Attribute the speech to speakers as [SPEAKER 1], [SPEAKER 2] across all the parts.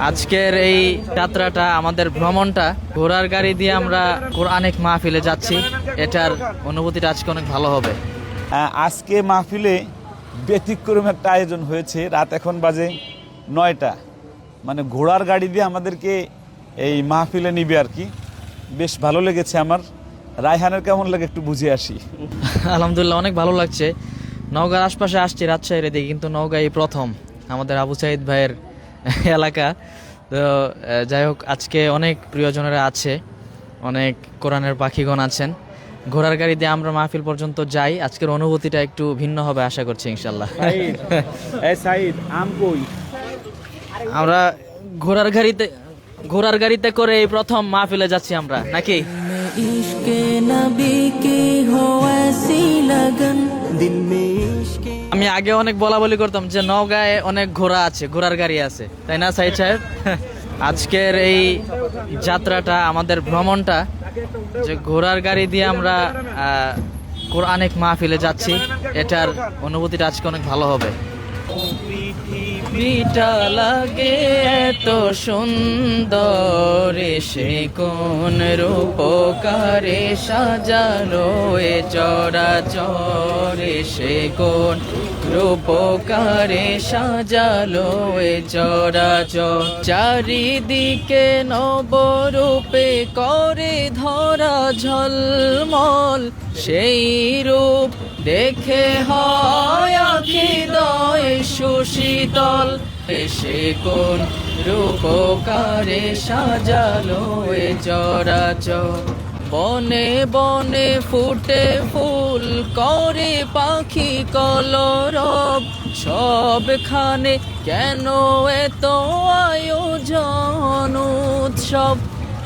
[SPEAKER 1] আজকের এই যাত্রাটা আমাদের ভ্রমণটা ঘোড়ার গাড়ি দিয়ে আমরা কোরআনিক মাহফিলে যাচ্ছি। এটার অনুভূতিটা আজকে অনেক ভালো হবে।
[SPEAKER 2] আজকে মাহফিলে ব্যতিক্রম একটা আয়োজন হয়েছে। রাত এখন বাজে নয়টা। মানে ঘোড়ার গাড়ি দিয়ে আমাদেরকে এই মাহফিলে নিবে আর কি। বেশ ভালো লেগেছে আমার। রায়হানের কেমন লাগে একটু বুঝে আসি।
[SPEAKER 1] আলহামদুলিল্লাহ অনেক ভালো লাগছে। নওগাঁর আশপাশে আসছি রাজশাহীর এদিকে কিন্তু নওগাঁ প্রথম। আমাদের আবু সাইদ ভাইয়ের এলাকা। তো যাই হোক আজকে অনেক প্রিয়জনেরা আছে অনেক কোরআনের পাখিগণ আছেন। ঘোড়ার গাড়ি দিয়ে আমরা মাহফিল পর্যন্ত যাই আজকের অনুভূতিটা একটু ভিন্ন হবে আশা করছি ইনশাল্লাহ। আমরা ঘোড়ার গাড়িতে ঘোড়ার গাড়িতে করে এই প্রথম মাহফিলে যাচ্ছি আমরা নাকি?
[SPEAKER 3] নবী কি
[SPEAKER 1] আমি আগে অনেক বলা বলি করতাম যে নওগাঁয় অনেক ঘোড়া আছে, ঘোড়ার গাড়ি আছে। তাই না, সাইদ সাহেব? আজকের এই যাত্রাটা, আমাদের ভ্রমণটা, যে ঘোড়ার গাড়ি দিয়ে আমরা অনেক মাহফিলে যাচ্ছি, এটার অনুভূতিটা আজকে অনেক ভালো হবে। পৃথিবীটা লাগে এত সুন্দর, সে কোন রূপকারে সাজালো এ চরা চরে সে কোন রূপকারে সাজালো এ চরা চর চারিদিকে নবরূপে করে ধরা ঝলমল, সেই রূপ দেখে হয় সুশীতল। এসে কোন রূপকারে সাজালো এ চরাচর। বনে বনে ফুটে ফুল করে পাখি কলরব। সবখানে কেন এত আয়োজন উৎসব?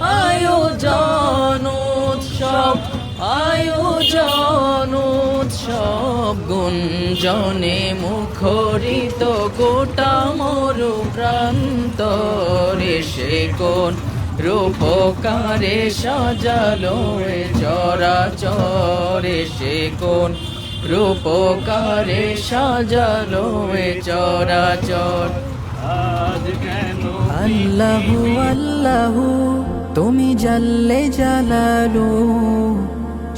[SPEAKER 1] আয়োজন উৎসব। আয়োজন উৎসব গুঞ্জনে মুখরিত গোটা মরু প্রান্ত সে কোন রূপকারে সাজালো চরাচরে সে কোন রূপকারে সাজালো চরাচর।
[SPEAKER 3] আল্লাহু আল্লাহু তুমি জাল্লে জালালু